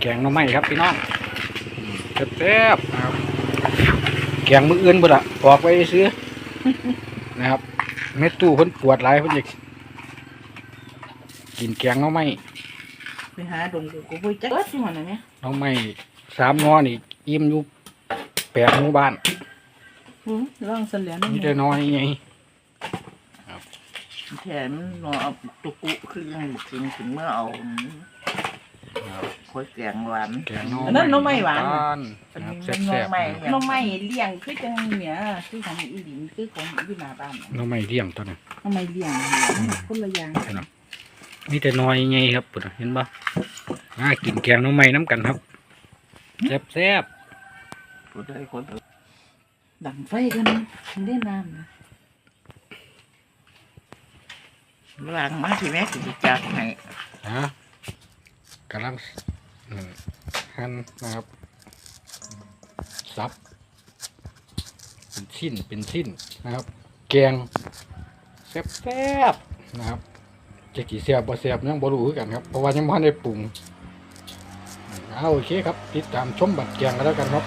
แกงหน่อไม้ครับพี่น้องแซ่บๆนะครับ แกงมืออื่นบ่ละออกไปซื้อนะครับแม่ตู้เพิ่นปวดหลายเพิ่นอยากกินแกงหน่อไม้ไปหาดงกูกูไปจักสิมันน่ะแม่หน่อไม้สามงอนี่อิ่มอยู่แปดหมู่บ้านหือลองเสลียนมีแต่น้อยไงแถมนอเอาตุกุคือยังบ่กินถึงเมื่อเอา ค่อยแกงหวาน แกงหน่ออันนั้นหน่อไม้หวานนะครับอันแซ่นี้บหน่อไม้ๆหน่อไม้เลี้ยงคือจังเนี่ยคือของอีหลินคือของอยู่หน้าบ้านน่ะหน่อไม้เลี้ยงตัวนั้นหน่อไม้เลี้ยงคนละอย่างมีแต่น้อยไงครับปุ่นน่ะเห็นปะอ่ากินแกงหน่อไม้น้ำกันครับแซ่บคนใดคนดังไฟกันมันได้น้ำนะล้างมาที่แม่สิจักให้ๆนะ กำลังหั่นนะครับซับเป็นชิ้นเป็นชิ้นนะครับ แกงแซ่บๆนะครับจะกี่แซ่บบ่แซ่บยังบ่รู้กันครับเพราะว่ายังไม่ได้ปรุงเอาโอเคครับ ติดตามชมบัดแกงกันแล้วกันครับ